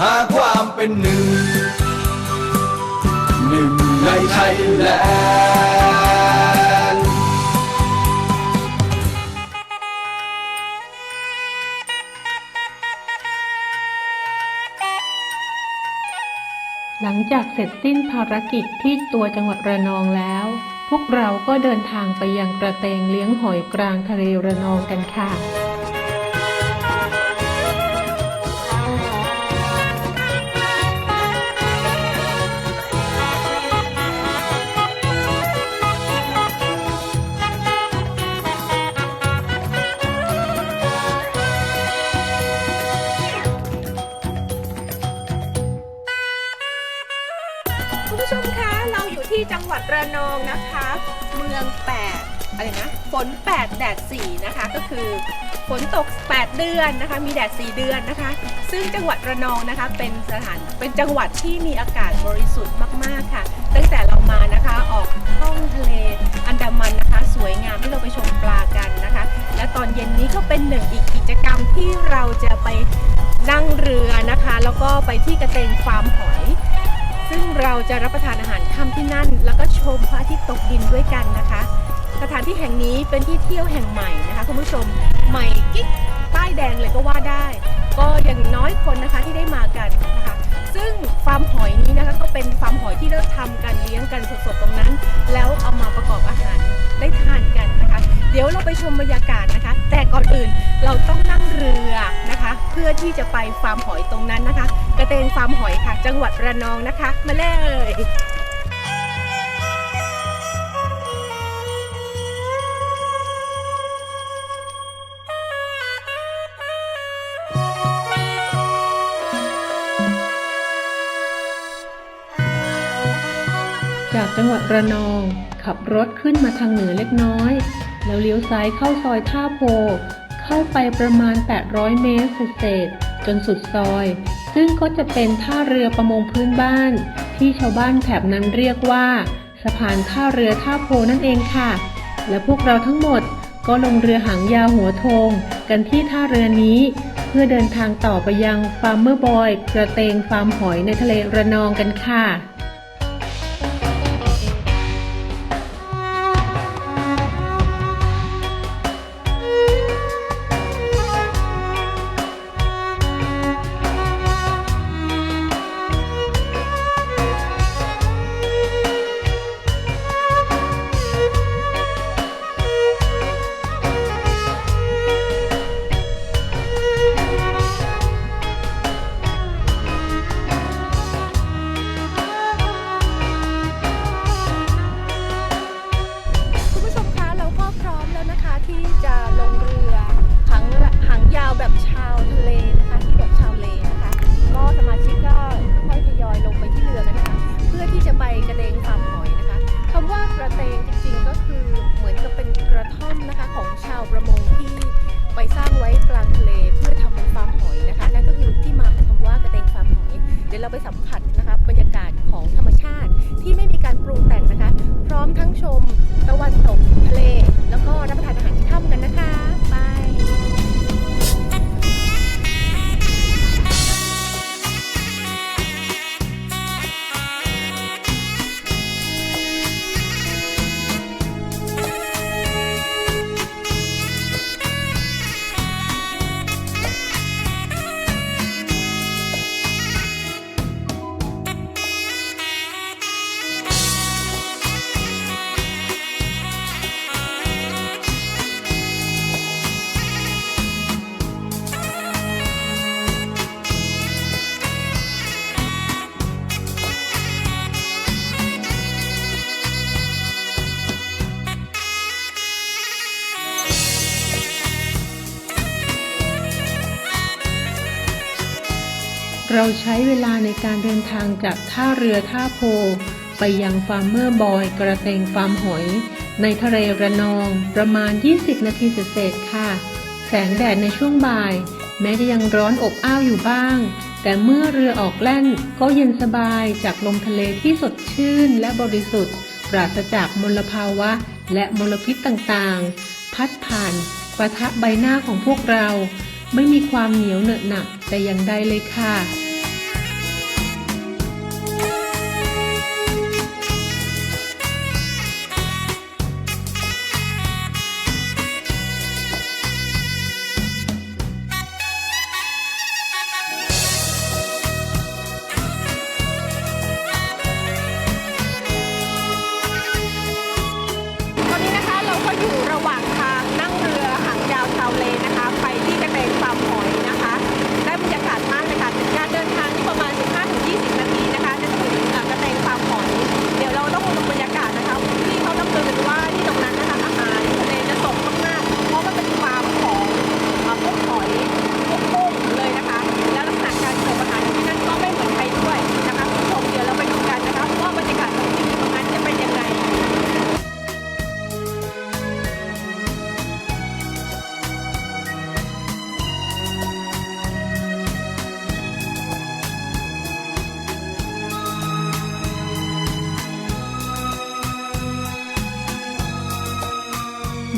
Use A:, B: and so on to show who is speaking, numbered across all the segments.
A: หาความเป็นหนึ่ง หนึ่งในไทยแลนด์
B: หลังจากเสร็จสิ้นภารกิจที่ตัวจังหวัดระนองแล้ว พวกเราก็เดินทางไปยังกระเตงเลี้ยงหอยกลางทะเลระนองกันค่ะ
C: ดระนองนะคะ เมือง8อะไรนะฝน8แดด4นะคะก็คือฝนตก 8 เดือนนะคะ มีแดด 4 เดือนนะคะ ซึ่งจังหวัดระนองนะคะ เป็นสถาน เป็นจังหวัดที่มีอากาศบริสุทธิ์มาก ๆ ค่ะ ตั้งแต่เรามานะคะ ออกท่องทะเลอันดามันนะคะ สวยงามที่เราไปชมปลากันนะคะ และตอนเย็นนี้ก็เป็นหนึ่งอีกกิจกรรมที่เราจะไปนั่งเรือนะคะ แล้วก็ไปที่กระเตงฟาร์มหอย ซึ่งเราจะรับประทานอาหารค่ำที่นั่น แล้วก็ชมพระอาทิตย์ตกดินด้วยกันนะคะ สถานที่แห่งนี้เป็นที่เที่ยวแห่งใหม่นะคะคุณผู้ชมใหม่กิ๊กป้ายแดงเลยก็ว่าได้ ก็อย่างน้อยคนนะคะที่ได้มากันนะคะซึ่งฟาร์มหอยนี้นะคะก็เป็นฟาร์มหอยที่เราทำกันเลี้ยงกันสดๆตรงนั้น แล้วเอามาประกอบอาหารได้ทานกันนะคะ เดี๋ยวเราไปชมบรรยากาศนะคะ แต่ก่อนอื่นเราต้องนั่ง เพื่อที่จะไปฟาร์มหอยตรงนั้นนะคะ กระเตงฟาร์มหอยค่ะ จังหวัดระนองนะคะ มาเลย
B: จากจังหวัดระนอง ขับรถขึ้นมาทางเหนือเล็กน้อย แล้วเลี้ยวซ้ายเข้าซอยท่าโพ เข้าไปประมาณ 800 เมตรเศษจนสุดซอย ซึ่งก็จะเป็นท่าเรือประมงพื้นบ้าน ที่ชาวบ้านแถบนั้นเรียกว่า สะพานท่าเรือท่าโพนั่นเองค่ะ และพวกเราทั้งหมดก็ลงเรือหางยาวหัวทงกันที่ท่าเรือนี้ เพื่อเดินทางต่อไปยังฟาร์มเมอร์บอยกระเตงฟาร์มหอยในทะเลระนองกันค่ะ
C: เรา
B: ใช้เวลาในการเดินทางจากท่าเรือท่าโพ ไปยังฟาร์มเมอร์บอยกระเตงฟาร์มหอย ในทะเลระนองประมาณ 20 นาทีเศษค่ะ แสงแดดในช่วงบ่าย แม้จะยังร้อนอบอ้าวอยู่บ้าง แต่เมื่อเรือออกแล่นก็เย็นสบายจากลมทะเลที่สดชื่นและบริสุทธิ์ ปราศจากมลภาวะและมลพิษต่างๆ พัดผ่านประทะใบหน้าของพวกเรา ไม่มีความเหนียวเหนอะหนักแต่อย่างใดเลยค่ะ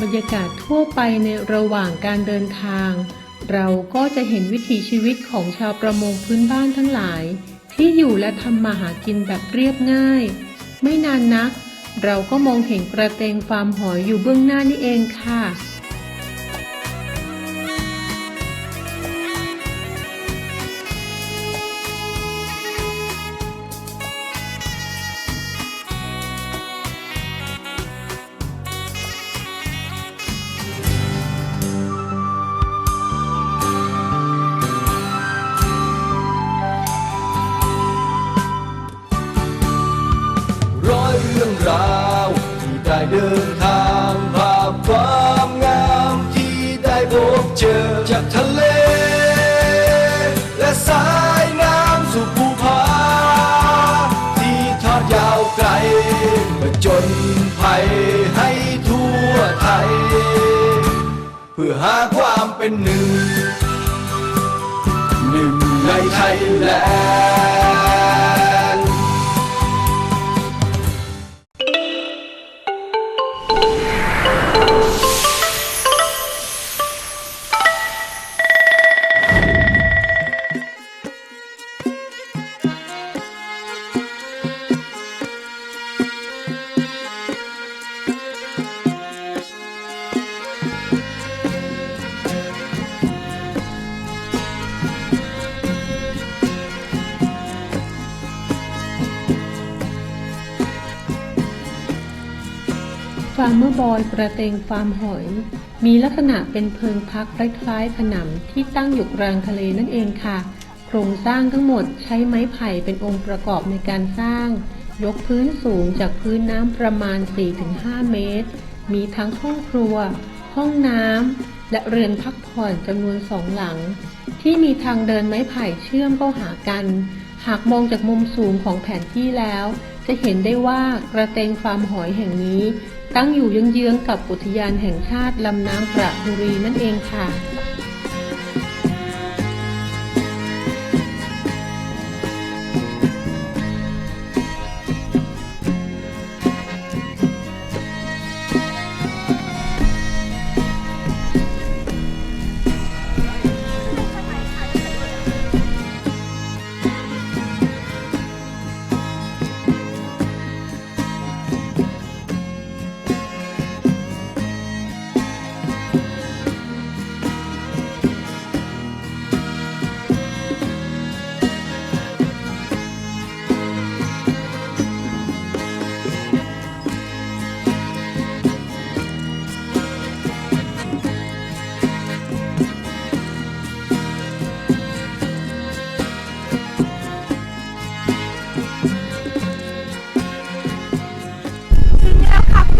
C: บรรยากาศทั่วไป
B: ในระหว่างการเดินทาง เราก็จะเห็นวิถีชีวิตของชาวประมงพื้นบ้านทั้งหลาย ที่อยู่และทำมาหากินแบบเรียบง่าย ไม่นานนัก เราก็มองเห็นกระเตงฟาร์มหอยอยู่เบื้องหน้านี่เองค่ะ
A: ร้อยเรื่องราว ที่ได้เดินทางภาพความงามที่ได้พบเจอจากทะเล และสายน้ำสู่ภูผาที่ทอดยาวไกลผจญภัยให้ทั่วไทย เพื่อหาความเป็นหนึ่ง หนึ่งในไทยแลนด์
B: กระเตงฟาร์มหอย มีลักษณะเป็นเพิงพักคล้ายๆขนำที่ตั้งอยู่กลางทะเลนั่นเองค่ะ โครงสร้างทั้งหมดใช้ไม้ไผ่เป็นองค์ประกอบในการสร้าง ยกพื้นสูงจากพื้นน้ำประมาณ 4-5 เมตร มีทั้งห้องครัว ห้องน้ำและเรือนพักผ่อนจำนวนสองหลัง ที่มีทางเดินไม้ไผ่เชื่อมเข้าหากัน หากมองจากมุมสูงของแผนที่แล้ว จะเห็นได้ว่ากระเตงฟาร์มหอยแห่งนี้ ตั้งอยู่เยื้องๆกับอุทยานแห่งชาติลำน้ำกระบุรีนั่นเองค่ะ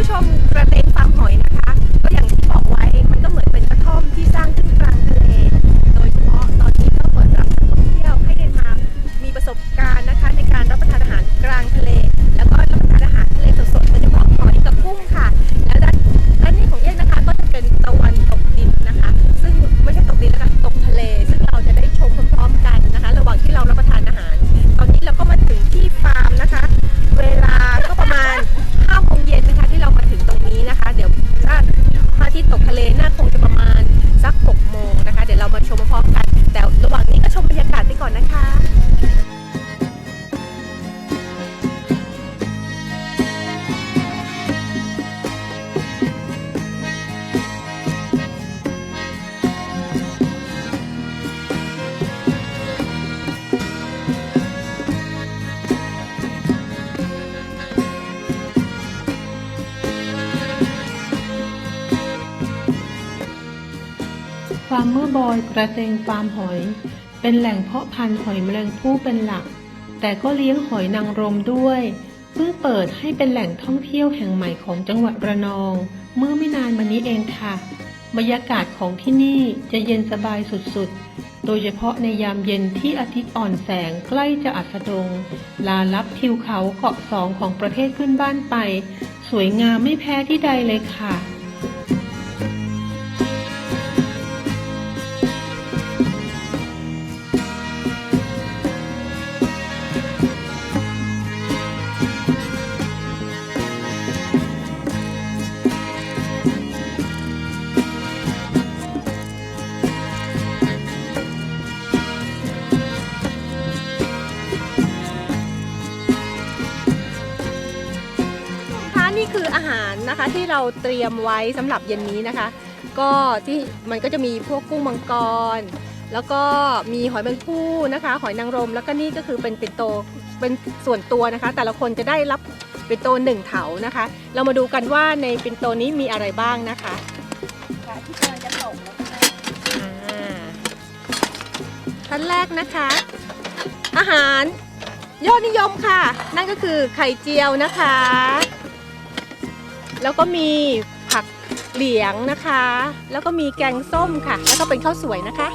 B: ู้ชมกระเตง
D: ฟาร์ม
B: หอยนะคะ ก็อย่างที่บอกไว้มันก็
D: เหมือนเป็นกระ
B: ท่อมที่สร้างขึ้นกลางทะเลโดยเฉพาะตอนนี้ก็เปิดรั
D: บนักท่องเที่ย
B: วให้ได้มามีประสบการณ์นะคะในการรับประทานอาหารกลางทะเล
D: กระเตงฟาร์มหอย เป็นแหล่งเพาะพันธุ์หอยแมลงภู่เป็นหลัก แต่ก็เลี้ยงหอยนางรมด้วยเพิ่งเปิดให้เป็นแหล่งท่องเที่ยวแห่งใหม่ของจังหวัดระนอง เมื่อไม่นานมานี้เองค่ะ บรรยากาศของที่นี่จะเย็นสบายสุดๆ โดยเฉพาะในยามเย็นที่อาทิตย์อ่อนแสงใกล้จะอัสดง ลาลับทิวเขาเกาะสองของประเทศขึ้นบ้านไป สวยงามไม่แพ้ที่ใดเลยค่ะ
B: คะนี่คืออาหารนะคะที่เราเตรียมไว้สำหรับเย็นนี้นะคะ ก็ที่มันก็จะมีพวกกุ้งมังกร แล้วก็มีหอยแมงภู่นะคะ หอยนางรม แล้วก็นี่ก็คือเป็นปิ่นโตเป็นส่วนตัวนะคะ แต่ละคนจะได้รับปิ่นโตหนึ่งเถานะคะ เรามาดูกันว่าในปิ่นโตนี้มีอะไรบ้างนะคะที่กำลังจะส่งแล้วท่านแรกนะคะ อาหารยอดนิยมค่ะ นั่นก็คือไข่เจียวนะคะ แล้วก็มีผักเหลียงนะคะ แล้วก็มีแกงส้มค่ะ แล้วก็เป็นข้าวสวยนะคะ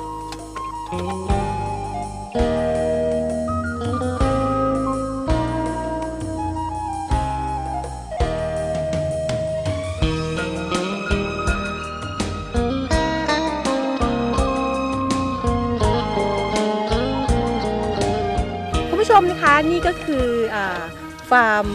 B: คุณผู้ชมนะคะนี่ก็คืออา ฟาร์ม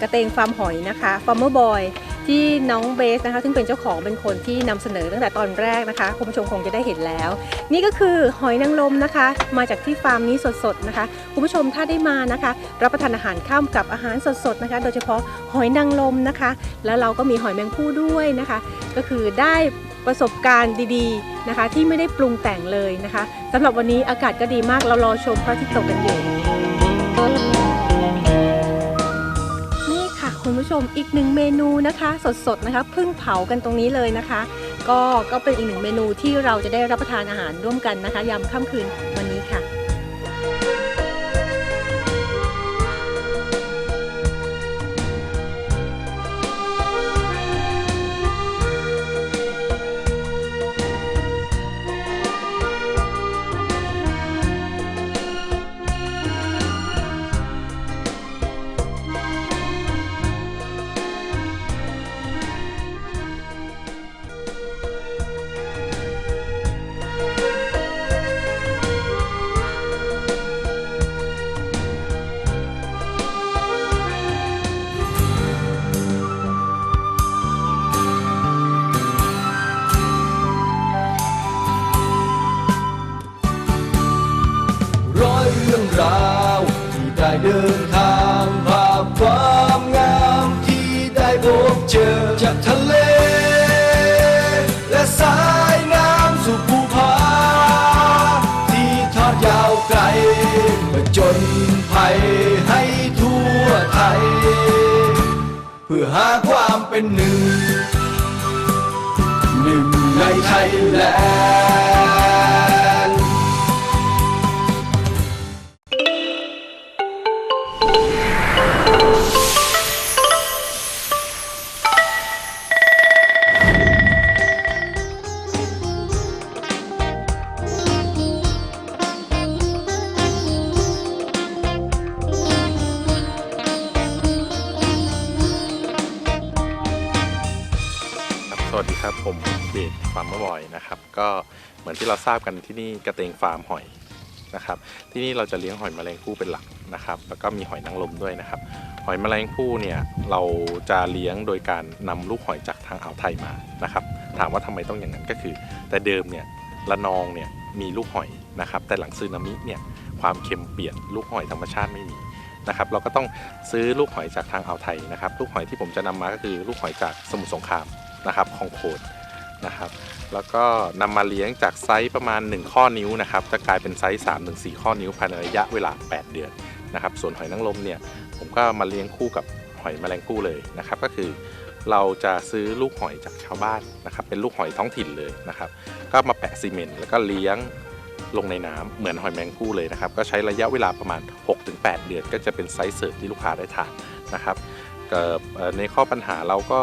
B: กระเตงฟาร์มหอยนะคะฟาร์มเมอร์บอยที่น้องเบสนะคะซึ่งเป็นเจ้าของเป็นคนที่นำเสนอตั้งแต่ตอนแรกนะคะคุณผู้ชมคงจะได้เห็นแล้ว นี่ก็คือหอยนางรมนะคะ มาจากที่ฟาร์มนี้สดๆนะคะคุณผู้ชมถ้าได้มานะคะ รับประทานอาหารข้ามกับอาหารสดๆนะคะ โดยเฉพาะหอยนางรมนะคะ แล้วเราก็มีหอยแมงภู่ด้วยนะคะ ก็คือได้ประสบการณ์ดีๆนะคะ ที่ไม่ได้ปรุงแต่งเลยนะคะสำหรับวันนี้อากาศก็ดีมากเรารอชมพระอาทิตย์ตกกันอยู่ ผู้ชมอีกหนึ่งเมนูนะคะ สดๆนะคะเพิ่งเผากันตรงนี้เลยนะคะ ก็ก็เป็นอีกหนึ่งเมนูที่เราจะได้รับประทานอาหารร่วมกันนะคะยามค่ำคืนวันนี้ค่ะ
A: เดินทางภาพความงามที่ได้พบเจอจากทะเล และสายน้ำสู่ภูผาที่ทอดยาวไกลผจญภัยให้ทั่วไทย เพื่อหาความเป็นหนึ่ง หนึ่งในไทยแลน
E: ฟาร์มเมอร์บอยนะครับ ก็เหมือนที่เราทราบกันที่นี่กระเตงฟาร์มหอยนะครับ ที่นี่เราจะเลี้ยงหอยแมลงภู่เป็นหลักนะครับ แล้วก็มีหอยนางรมด้วยนะครับ หอยแมลงภู่เนี่ยเราจะเลี้ยงโดยการนำลูกหอยจากทางอ่าวไทยมานะครับ ถามว่าทำไมต้องอย่างนั้นก็คือ แต่เดิมเนี่ยละนองเนี่ยมีลูกหอยนะครับ แต่หลังซึนามิเนี่ยความเค็มเปลี่ยนลูกหอยธรรมชาติไม่มีนะครับเราก็ต้องซื้อลูกหอยจากทางอ่าวไทยนะครับ ลูกหอยที่ผมจะนำมาก็คือลูกหอยจากสมุทรสงครามนะครับของโคน นะครับ แล้วก็นำมาเลี้ยงจากไซส์ประมาณ 1 ข้อนิ้วนะครับจะกลายเป็นไซส์3ถึง4ข้อนิ้วภายในระยะเวลา 8 เดือนนะครับ ส่วนหอยนางรมเนี่ยผมก็มาเลี้ยงคู่กับหอยแมลงภู่เลยนะครับ ก็คือเราจะซื้อลูกหอยจากชาวบ้านนะครับ เป็นลูกหอยท้องถิ่นเลยนะครับ ก็มาแปะซีเมนต์แล้วก็เลี้ยงลงในน้ำเหมือนหอยแมงผู้เลยนะครับ ก็ใช้ระยะเวลาประมาณ 6-8 เดือน ก็จะเป็นไซส์เสิร์ฟที่ลูกค้าได้ทานนะครับเอ่อเอ่อในข้อปัญหาเราก็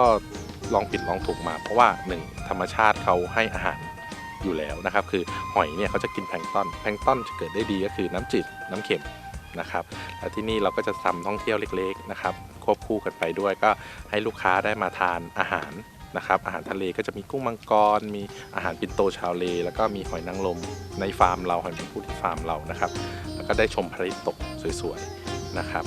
E: ลองผิดลองถูกมา เพราะว่าหนึ่งธรรมชาติเขาให้อาหารอยู่แล้วนะครับ คือหอยเนี่ยเขาจะกินแพลงต้นแพลงต้นจะเกิดได้ดีก็คือน้ำจืดน้ำเค็มนะครับแล้วที่นี่เราก็จะทำท่องเที่ยวเล็กๆนะครับควบคู่กันไปด้วยก็ให้ลูกค้าได้มาทานอาหารนะครับอาหารทะเลก็จะมีกุ้งมังกร มีอาหารปินโตชาวเล แล้วก็มีหอยนางรมในฟาร์มเราหอยแมงผู้ที่ฟาร์มเรานะครับ แล้วก็ได้ชมพระอาทิตย์ตกสวยๆนะครับ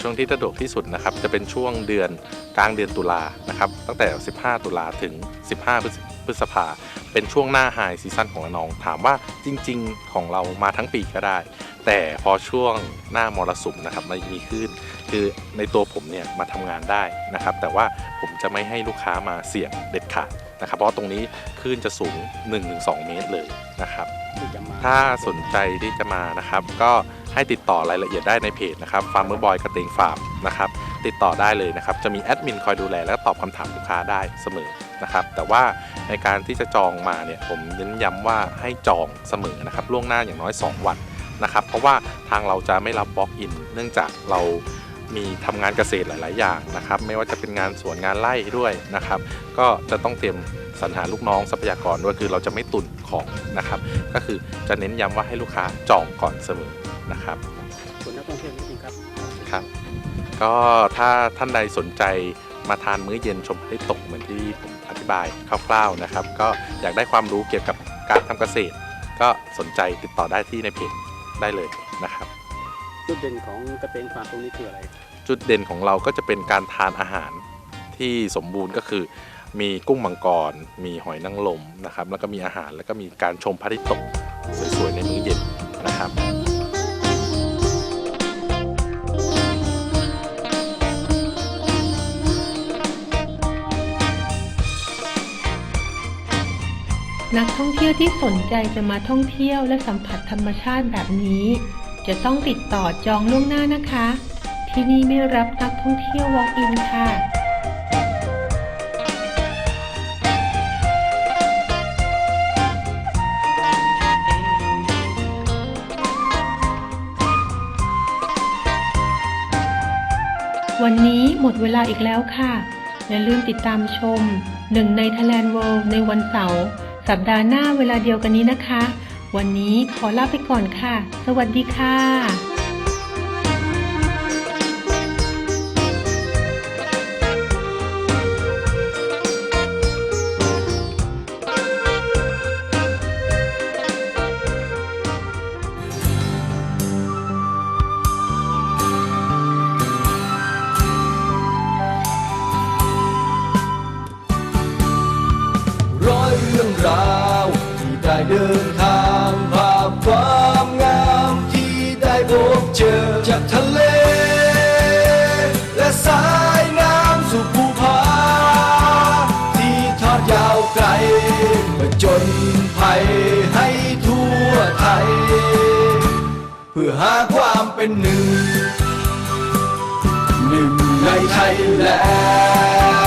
E: ช่วงที่สะดวกที่สุดนะครับ จะเป็นช่วงเดือนกลางเดือนตุลานะครับ ตั้งแต่ 15 ตุลาถึง 15พฤษพฤษภา เป็นช่วงหน้าไฮซีซั่นของระนอง ถามว่าจริง ๆ ของเรามาทั้งปีก็ได้ แต่พอช่วงหน้ามรสุมนะครับมันมีคลื่นคือในตัวผมเนี่ยมาทำงานได้นะครับ แต่ว่าผมจะไม่ให้ลูกค้ามาเสี่ยงเด็ดขาดนะครับ เพราะตรงนี้คลื่นจะสูง 1-2 เมตรเลยนะครับ
F: ที่จะมา
E: ถ้าสนใจที่จะมานะครับก็ ให้ติดต่อรายละเอียดได้ในเพจนะครับฟาร์มเมอร์บอยกระเตงฟาร์มนะครับติดต่อได้เลยนะครับจะมีแอดมินคอยดูแลและตอบคำถามลูกค้าได้เสมอนะครับแต่ว่าในการที่จะจองมาเนี่ยผมเน้นย้ำว่าให้จองเสมอนะครับล่วงหน้าอย่างน้อย 2 วันนะครับเพราะว่าทางเราจะไม่รับบล็อกอิน เนื่องจากเรา มีทำงานเกษตรหลาย ๆ อย่างนะครับ ไม่ว่าจะเป็นงานสวนงานไร่ด้วยนะครับ ก็จะต้องเตรียมสรรหาลูกน้องทรัพยากรด้วยคือเราจะไม่ตุนของนะครับ ก็คือจะเน้นย้ำว่าให้ลูกค้าจองก่อนเสมอนะครับ
F: ส่วนนักท่องเที่ยวนิดนึงครับ
E: ครับ ก็ถ้าท่านใดสนใจมาทานมื้อเย็นชมพระอาทิตย์ตกเหมือนที่ผมอธิบายคร่าว ๆ นะครับ ก็อยากได้ความรู้เกี่ยวกับการทำเกษตร ก็สนใจติดต่อได้ที่ในเพจได้เลยนะครับ
F: จุดเด่นของกระเตงฟาร์มตรงนี้คืออะไร
E: จุดเด่นของเราก็จะเป็นการทานอาหารที่สมบูรณ์ก็คือ มีกุ้งมังกร มีหอยนางรมนะครับ แล้วก็มีอาหารแล้วก็มีการชมพระอาทิตย์ตกสวยๆในมื้อเย็นนะครับ
B: นักท่องเที่ยวที่สนใจจะมาท่องเที่ยวและสัมผัสธรรมชาติแบบนี้ จะต้องติดต่อจองล่วงหน้านะคะ ที่นี่ไม่รับนักท่องเที่ยว walk-in ค่ะวันนี้หมดเวลาอีกแล้วค่ะ อย่าลืมติดตามชมหนึ่งใน Thailand World ในวันเสาร์สัปดาห์หน้าเวลาเดียวกันนี้นะคะ วันนี้ขอลาไปก่อนค่ะ สวัสดีค่ะ
A: จากทะเล และสายน้ำสู่ภูผาที่ทอดยาวไกลผจนภัยให้ทั่วไทย เพื่อหาความเป็นหนึ่ง หนึ่งในไทยแลนด์